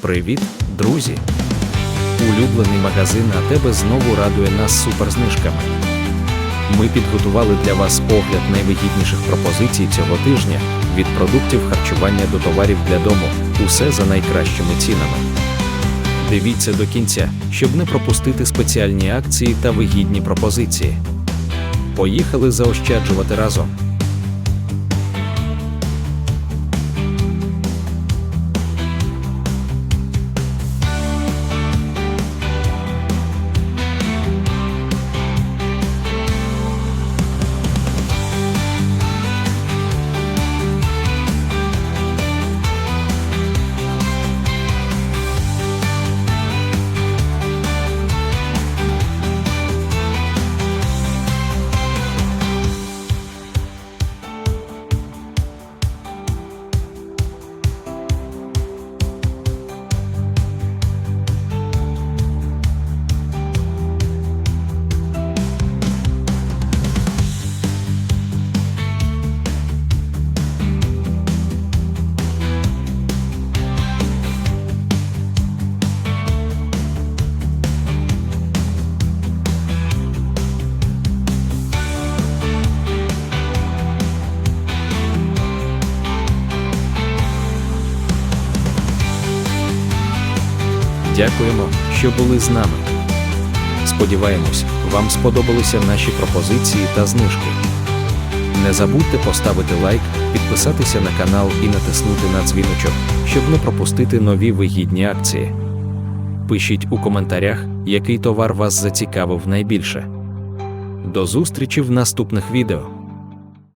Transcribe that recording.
Привіт, друзі! Улюблений магазин АТБ знову радує нас суперзнижками. Ми підготували для вас огляд найвигідніших пропозицій цього тижня від продуктів харчування до товарів для дому. Усе за найкращими цінами. Дивіться до кінця, щоб не пропустити спеціальні акції та вигідні пропозиції. Поїхали заощаджувати разом. Дякуємо, що були з нами. Сподіваємось, вам сподобалися наші пропозиції та знижки. Не забудьте поставити лайк, підписатися на канал і натиснути на дзвіночок, щоб не пропустити нові вигідні акції. Пишіть у коментарях, який товар вас зацікавив найбільше. До зустрічі в наступних відео.